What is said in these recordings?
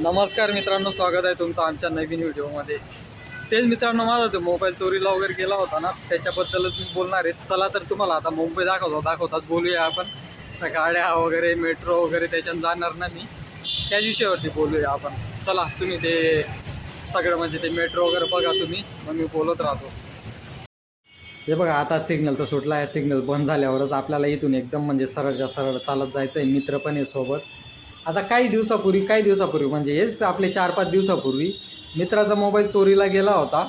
नमस्कार मित्रांनो स्वागत आहे तुमचं आमच्या नवीन व्हिडिओमध्ये. तेच मित्रांनो माझा तो मोबाईल चोरीला वगैरे गेला होता ना त्याच्याबद्दलच मी बोलणार आहे. चला तर तुम्हाला आता मुंबई दाखवतो दाखवताच बोलूया आपण. गाड्या वगैरे मेट्रो वगैरे त्याच्यानं जाणार ना मी. त्याच विषयावरती बोलूया आपण. चला तुम्ही ते सगळं म्हणजे ते मेट्रो वगैरे बघा तुम्ही मग मी बोलत राहतो. हे बघा आता सिग्नल तर सुटला आहे. सिग्नल बंद झाल्यावरच आपल्याला इथून एकदम म्हणजे सरळच्या सरळ चालत जायचं आहे मित्र पण आहे सोबत. आता काही दिवसापूर्वी काही दिवसापूर्वी म्हणजे हेच आपले चार पाच दिवसापूर्वी मित्राचा मोबाईल चोरीला गेला होता.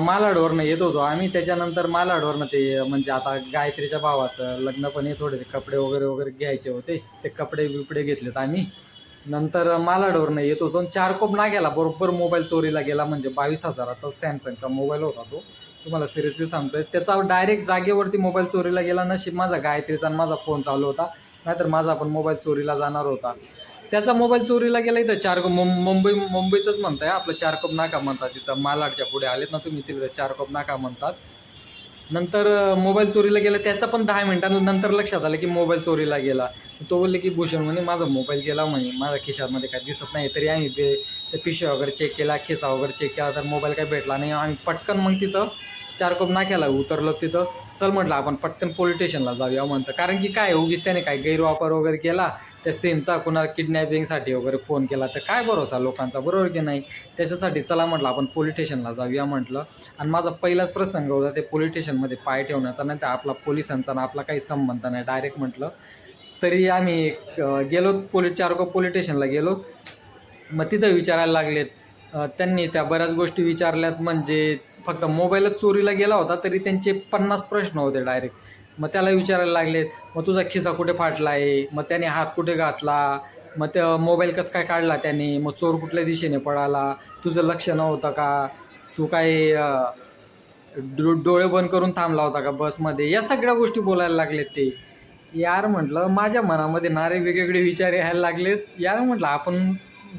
मालाडवरनं येत होतो आम्ही. त्याच्यानंतर मालाडवरनं ते म्हणजे आता गायत्रीच्या भावाचं लग्न पण हे थोडे कपडे वगैरे वगैरे घ्यायचे होते. ते कपडे बिपडे घेतलेत आम्ही. नंतर मालाडवरनं येत होतो चार कोप गेला. बरोबर मोबाईल चोरीला गेला म्हणजे बावीस हजाराचा सॅमसंगचा मोबाईल होता तो. तुम्हाला सिरियसली सांगतोय. त्याचा डायरेक्ट जागेवरती मोबाईल चोरीला गेला नशीब. माझा गायत्रीचा आणि माझा फोन चालू होता. नाहीतर माझा पण मोबाईल चोरीला जाणार होता. त्याचा मोबाईल चोरीला गेला इथं चार मुंबई मुंबईचंच म्हणताय आपलं चारकोप नाका म्हणतात तिथं. मालाडच्या पुढे आलेत ना तुम्ही तिकडे चारकोप नाका म्हणतात. नंतर मोबाईल चोरीला गेला त्याचा पण दहा मिनिटांनंतर लक्षात आलं की मोबाईल चोरीला गेला. तो बोलले की भूषण म्हणे माझा मोबाईल गेला म्हणे. माझ्या खिशामध्ये काय दिसत नाही तरी आम्ही ते पिशव्या वगैरे चेक केला खिसा वगैरे चेक केला तर मोबाईल काही भेटला नाही. आम्ही पटकन मग तिथं चार कोप नाक्याला उतरलो तिथं. चल म्हटलं आपण पटकन पोलीस स्टेशनला जाऊया म्हणतं. कारण की काय उगीच त्याने काय गैरवापर वगैरे केला त्या सेमचा कुणाला किडनॅपिंगसाठी वगैरे फोन केला तर काय भरोसा लोकांचा? बरोबर की नाही? त्याच्यासाठी चला म्हटलं आपण पोलीस स्टेशनला जाऊया म्हटलं. आणि माझा पहिलाच प्रसंग होता ते पोलीस स्टेशनमध्ये पाय ठेवण्याचा नाही तर आपला पोलिसांचा ना आपला काही संबंध नाही. डायरेक्ट म्हटलं तरी आम्ही गेलो पोलीस चारको पोलीस स्टेशनला गेलो. मग तिथं विचारायला लागलेत त्यांनी त्या बऱ्याच गोष्टी विचारल्यात. म्हणजे फक्त मोबाईलच चोरीला गेला होता तरी त्यांचे पन्नास प्रश्न होते डायरेक्ट मग त्याला विचारायला लागलेत मग तुझा खिसा कुठे फाटला आहे मग त्याने हात कुठे घातला? मग त्या मोबाईल कसं काय काढला त्याने? मग चोर कुठल्या दिशेने पळाला? तुझं लक्ष नव्हतं का? तू काय डो डोळे बंद करून थांबला होता का बसमध्ये? या सगळ्या गोष्टी बोलायला लागलेत ते. यार म्हटलं माझ्या मनामध्ये नारे वेगवेगळे विचार यायला लागलेत. यार म्हटलं आपण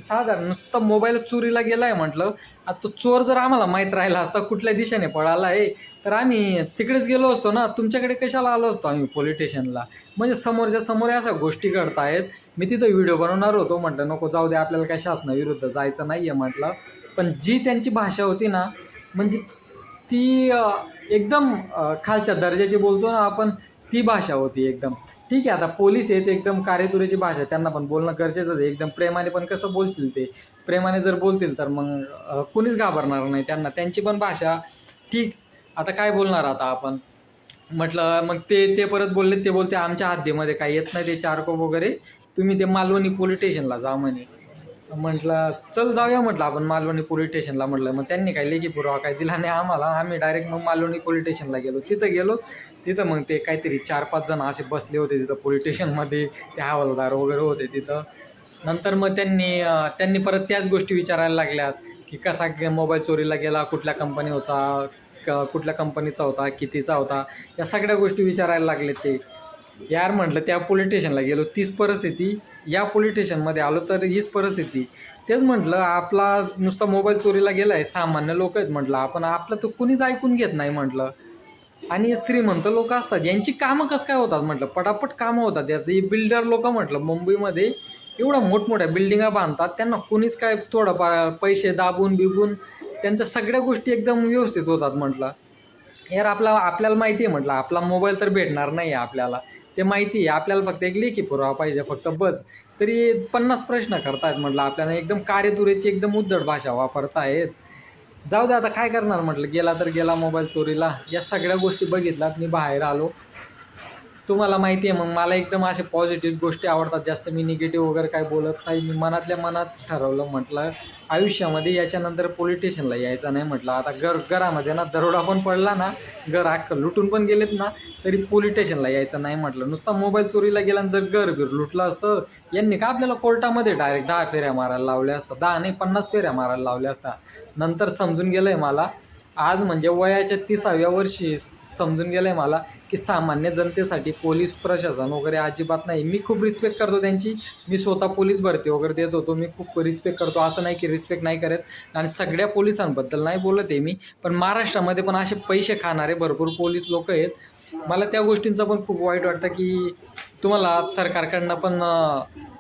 साधारण नुसतं मोबाईल चोरीला गेला आहे म्हटलं. आता तो चोर जर आम्हाला माहीत राहिला असता कुठल्या दिशेने पळाला आहे तर आम्ही तिकडेच गेलो असतो ना. तुमच्याकडे कशाला आलो असतो आम्ही पोलीस स्टेशनला म्हणजे समोरच्या समोर अशा गोष्टी घडतायत. मी तिथं व्हिडिओ बनवणार होतो. म्हटलं नको जाऊ दे आपल्याला काय शासनाविरुद्ध जायचं नाही आहे म्हटलं. पण जी त्यांची भाषा होती ना म्हणजे ती एकदम खालच्या दर्जाची बोलतो ना आपण ती भाषा होती एकदम. ठीक आहे आता पोलीस आहेत एकदम कार्यतुरेची भाषा त्यांना पण बोलणं गरजेचंच आहे. एकदम प्रेमाने पण कसं बोलतील ते? प्रेमाने जर बोलतील तर मग कुणीच घाबरणार नाही त्यांना. त्यांची पण भाषा ठीक. आता काय बोलणार आता आपण? म्हटलं मग ते ते परत बोलले ते बोलते आमच्या हद्दीमध्ये काही येत नाही ते चारकोप वगैरे. तुम्ही ते मालवणी पोलीस स्टेशनला जा म्हणे. म्हटलं चल जाऊया म्हटलं आपण मालवणी पोलीस स्टेशनला म्हटलं. मग त्यांनी काय लेखी पुरावा काय दिला नाही आम्हाला. आम्ही डायरेक्ट मग मालवणी पोलीस स्टेशनला गेलो. तिथं गेलो. तिथं मग ते काहीतरी चार पाच जण असे बसले होते तिथं पोलीस स्टेशनमध्ये. ते हवालदार वगैरे होते तिथं. नंतर मग त्यांनी त्यांनी परत त्याच गोष्टी विचारायला लागल्यात की कसा मोबाईल चोरीला गेला कुठल्या कंपनी होता क कुठल्या कंपनीचा होता कितीचा होता या सगळ्या गोष्टी विचारायला लागले ते. यार म्हटलं त्या पोलीस स्टेशनला गेलो तीच परिस्थिती या पोलीस स्टेशनमध्ये आलो तर हीच परिस्थिती. तेच म्हटलं आपला नुसता मोबाईल चोरीला गेला आहे सामान्य लोक आहेत म्हटलं आपण आपलं तर कुणीच ऐकून घेत नाही म्हटलं. आणि श्रीमंत लोक असतात यांची कामं कसं काय होतात म्हटलं पटापट कामं होतात. यात बिल्डर लोक म्हटलं मुंबईमध्ये एवढ्या मोठमोठ्या बिल्डिंगा बांधतात त्यांना कुणीच काय थोडंफार पैसे दाबून बिबून त्यांच्या सगळ्या गोष्टी एकदम व्यवस्थित होतात म्हटलं. यार आपला आपल्याला माहिती आहे म्हटलं आपला मोबाईल तर भेटणार नाही आहे आपल्याला. ते माहिती आहे. आपल्याला फक्त एक लेखी पुरावा पाहिजे फक्त बस. तरी पन्नास प्रश्न करतायत म्हटलं आपल्याला. एकदम कार्यदुरेची एकदम उद्धट भाषा वापरतायत. जाऊ दे आता काय करणार म्हटलं. गेला तर गेला मोबाईल चोरीला. या सगळ्या गोष्टी बघितल्यात. मी बाहेर आलो. तुम्हाला माहिती आहे मग मला एकदम असे पॉझिटिव्ह गोष्टी आवडतात. जास्त मी निगेटिव्ह वगैरे काय बोलत नाही. मी मनातल्या मनात ठरवलं म्हटलं आयुष्यामध्ये याच्यानंतर पोलिटिशनला यायचं नाही म्हटलं. आता घर घरामध्ये ना दरोडा पण पडला ना घर अख्खं लुटून पण गेलेत ना तरी पोलीस यायचं नाही म्हटलं. नुसता मोबाईल चोरीला गेला आणि जर घर बिर लुटलं असतं यांनी का आपल्याला कोर्टामध्ये डायरेक्ट दहा फेऱ्या मारायला लावल्या असतात दहा नाही पन्नास फेऱ्या मारायला लावल्या असतात नंतर समजून गेलं आहे मला आज म्हणजे वयाच्या तिसाव्या वर्षी समजून गेलं आहे मला की सामान्य जनतेसाठी पोलीस प्रशासन वगैरे अजिबात नाही. मी खूप रिस्पेक्ट करतो त्यांची. मी स्वतः पोलीस भरती वगैरे देत होतो. मी खूप रिस्पेक्ट करतो. असं नाही की रिस्पेक्ट नाही करत. आणि सगळ्या पोलिसांबद्दल नाही बोलत आहे मी. पण महाराष्ट्रामध्ये पण असे पैसे खाणारे भरपूर पोलीस लोक आहेत. मला त्या गोष्टींचं पण खूप वाईट वाटतं की तुम्हाला सरकारकडनं पण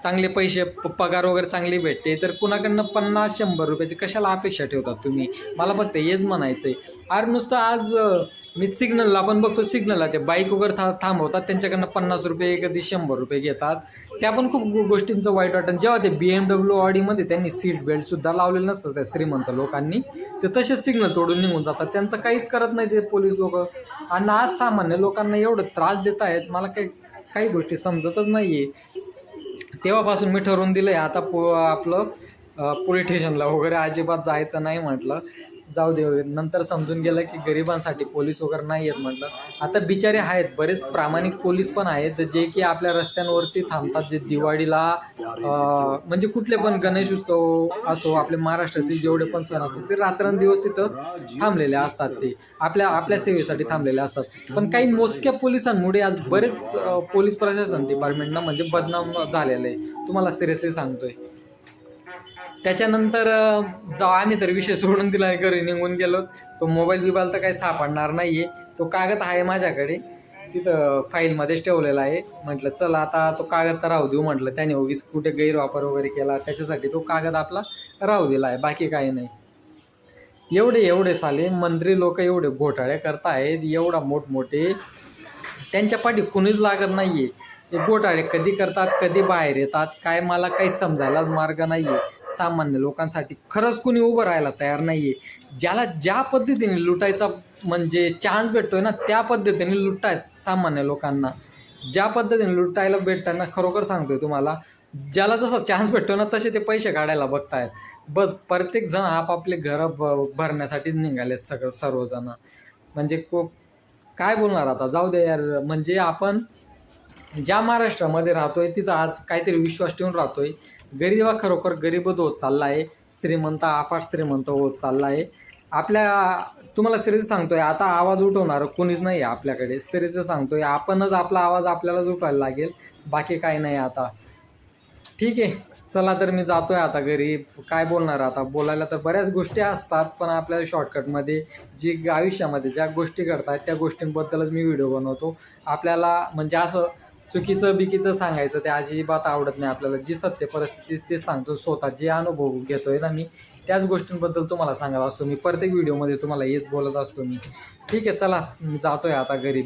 चांगले पैसे प- पगार वगैरे चांगले भेटते तर कुणाकडनं पन्नास शंभर रुपयाची कशाला अपेक्षा ठेवतात तुम्ही? मला फक्त हेच म्हणायचं आहे अरे नुसतं आज मी सिग्नलला आपण बघतो सिग्नलला ते बाईक वगैरे था थांबवतात त्यांच्याकडनं पन्नास रुपये कधी शंभर रुपये घेतात. त्या पण खूप गोष्टींचं वाईट वाटतं. जेव्हा ते बी एम डब्ल्यू ऑडीमध्ये त्यांनी सीट बेल्टसुद्धा लावलेलं नसतं त्या श्रीमंत लोकांनी ते तसेच सिग्नल तोडून निघून जातात. त्यांचं काहीच करत नाही ते पोलीस लोक. आणि आज सामान्य लोकांना एवढं त्रास देत आहेत मला काही काही गोष्टी समजतच नाही आहे तेव्हापासून मी ठरवून दिलं आहे आता पो आपलं पोलीस स्टेशनला वगैरे अजिबात जायचं नाही म्हटलं. जाऊ दे वगैरे नंतर समजून गेलं की गरिबांसाठी पोलीस वगैरे नाही आहेत म्हटलं. आता बिचारे आहेत बरेच प्रामाणिक पोलीस पण आहेत जे की आपल्या रस्त्यांवरती थांबतात जे दिवाळीला म्हणजे कुठले पण गणेश उत्सव असो आपले महाराष्ट्रातील जेवढे पण सण असतात ते रात्रंदिवस तिथं थांबलेले असतात ते. आपल्या आपल्या सेवेसाठी थांबलेले असतात. पण काही मोजक्या पोलिसांमुळे आज बरेच पोलीस प्रशासन डिपार्टमेंटनं म्हणजे बदनाम झालेलं आहे. तुम्हाला सिरियसली सांगतोय. त्याच्यानंतर जाऊ आम्ही तर विषय सोडून दिला आहे घरी निघून गेलो. तो मोबाईल बिबाईल तर काही सापडणार नाही आहे तो कागद आहे माझ्याकडे. तिथं फाईलमध्येच ठेवलेला आहे. म्हटलं चला आता तो कागद तर राहू देऊ म्हटलं. त्याने उगीच कुठे गैरवापर वगैरे केला. त्याच्यासाठी तो कागद आपला राहू दिला आहे. बाकी काही नाही. एवढे एवढे साले मंत्री लोक एवढे घोटाळे करतायत. एवढा मोठमोठे. त्यांच्या पाठी कुणीच लागत नाही आहे ते घोटाळे कधी करतात कधी बाहेर येतात काय मला काही समजायलाच मार्ग नाही आहे सामान्य लोकांसाठी खरंच कुणी उभं राहायला तयार नाही आहे ज्याला ज्या पद्धतीने लुटायचा म्हणजे चान्स भेटतोय ना त्या पद्धतीने लुटतायत सामान्य लोकांना. ज्या पद्धतीने लुटायला भेटताना खरोखर सांगतोय तुम्हाला ज्याला जसा चान्स भेटतो ना तसे ते पैसे काढायला बघतायत. बस प्रत्येक जण आपापले घरं ब भरण्यासाठीच निघालेत सगळं सर्वजण. म्हणजे को काय बोलणार आता? जाऊ दे यार म्हणजे आपण ज्या महाराष्ट्रामध्ये राहतोय तिथं आज काहीतरी विश्वास ठेवून राहतोय. गरीबा खरोखर गरीबच होत चालला आहे श्रीमंत आफाट श्रीमंत होत चालला आहे आपल्या तुम्हाला सिरीज सांगतोय आता आवाज उठवणार कोणीच नाही आहे आपल्याकडे. सिरीज सांगतोय आपणच आपला आवाज आपल्यालाच उठवायला लागेल बाकी काही नाही आता. ठीक आहे चला तर मी जातोय आता घरी. काय बोलणार आता? बोलायला तर बऱ्याच गोष्टी असतात पण आपल्याला शॉर्टकटमध्ये जी आयुष्यामध्ये ज्या गोष्टी घडतात त्या गोष्टींबद्दलच मी व्हिडिओ बनवतो. आपल्याला म्हणजे असं चुकीचं बिकीचं सांगायचं ते अजिबात आवडत नाही आपल्याला. जी सत्य परिस्थिती ते सांगतो स्वतः. जे अनुभव घेतोय ना मी त्याच गोष्टींबद्दल तुम्हाला सांगत असतो. मी प्रत्येक व्हिडिओमध्ये तुम्हाला हेच बोलत असतो मी. ठीक आहे चला मी जातोय आता घरी.